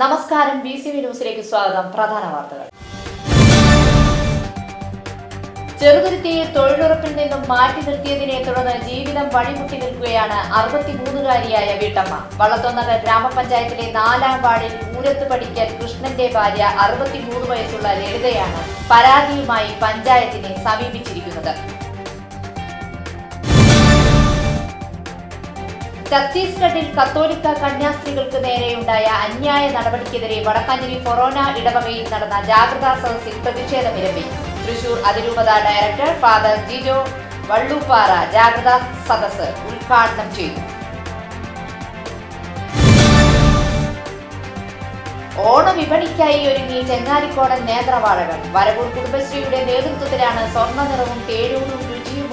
നമസ്കാരം B C V ന്യൂസിലേക്ക് സ്വാഗതം. പ്രധാന വാർത്തകൾ. ചെറുതുരുത്തിയെ തൊഴിലുറപ്പിൽ നിന്നും മാറ്റി നിർത്തിയതിനെ തുടർന്ന് ജീവിതം വഴിമുട്ടി നിൽക്കുകയാണ് അറുപത്തിമൂന്നുകാരിയായ വീട്ടമ്മ. വള്ളത്തൊന്നക ഗ്രാമപഞ്ചായത്തിലെ നാലാം വാർഡിൽ ഊരത്ത് പഠിക്കൽ കൃഷ്ണന്റെ ഭാര്യ അറുപത്തിമൂന്ന് വയസ്സുള്ള ലളിതയാണ് പരാതിയുമായി പഞ്ചായത്തിനെ സമീപിച്ചിരിക്കുന്നത്. ഛത്തീസ്ഗഡിൽ കത്തോലിക്ക കന്യാസ്ത്രീകൾക്ക് നേരെയുണ്ടായ അന്യായ നടപടിക്കെതിരെ വടക്കാഞ്ചേരി കൊറോണ ഇടവകയിൽ നടന്ന ജാഗ്രതാ സദസ്സിൽ പ്രതിഷേധമിരമ്പി തൃശൂർ അതിരൂപത ഡയറക്ടർ ഫാദർ ജിജോ വള്ളൂപ്പാറ ജാഗ്രതാ സദസ്സ് ഉദ്ഘാടനം ചെയ്തു. ഓണവിപണിക്കായി ഒരുങ്ങി ചെങ്ങാലിക്കോടൻ നേന്ത്രവാഴകൾ വരവൂർ കുടുംബശ്രീയുടെ നേതൃത്വത്തിലാണ് സ്വർണ നിറവും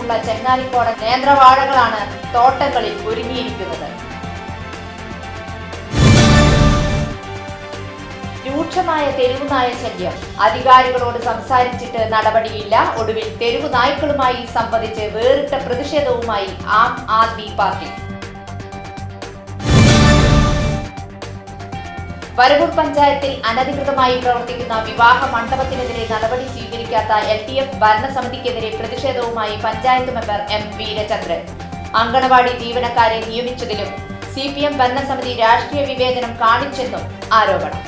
രുചിയുമുള്ള ചെങ്ങാലിക്കോടൻ നേന്ത്രവാഴകളാണ് തോട്ടങ്ങളിൽ ഒരുങ്ങിയിരിക്കുന്നത്. രൂക്ഷമായ തെരുവുനായ ശല്യം അധികാരികളോട് സംസാരിച്ചിട്ട് നടപടിയില്ല. ഒടുവിൽ തെരുവു നായ്ക്കളുമായി സംബന്ധിച്ച് വേറിട്ട പ്രതിഷേധവുമായി ആം ആദ്മി പാർട്ടി. വരവൂർ പഞ്ചായത്തിൽ അനധികൃതമായി പ്രവർത്തിക്കുന്ന വിവാഹ മണ്ഡപത്തിനെതിരെ നടപടി സ്വീകരിക്കാത്ത എൽ ഡി എഫ് ഭരണസമിതിക്കെതിരെ പ്രതിഷേധവുമായി പഞ്ചായത്ത് മെമ്പർ എം വീരചന്ദ്രൻ അങ്കണവാടി ജീവനക്കാരെ നിയമിച്ചതിലും സി പി എം ഭരണസമിതി രാഷ്ട്രീയ വിവേചനം കാണിച്ചെന്നും ആരോപണം.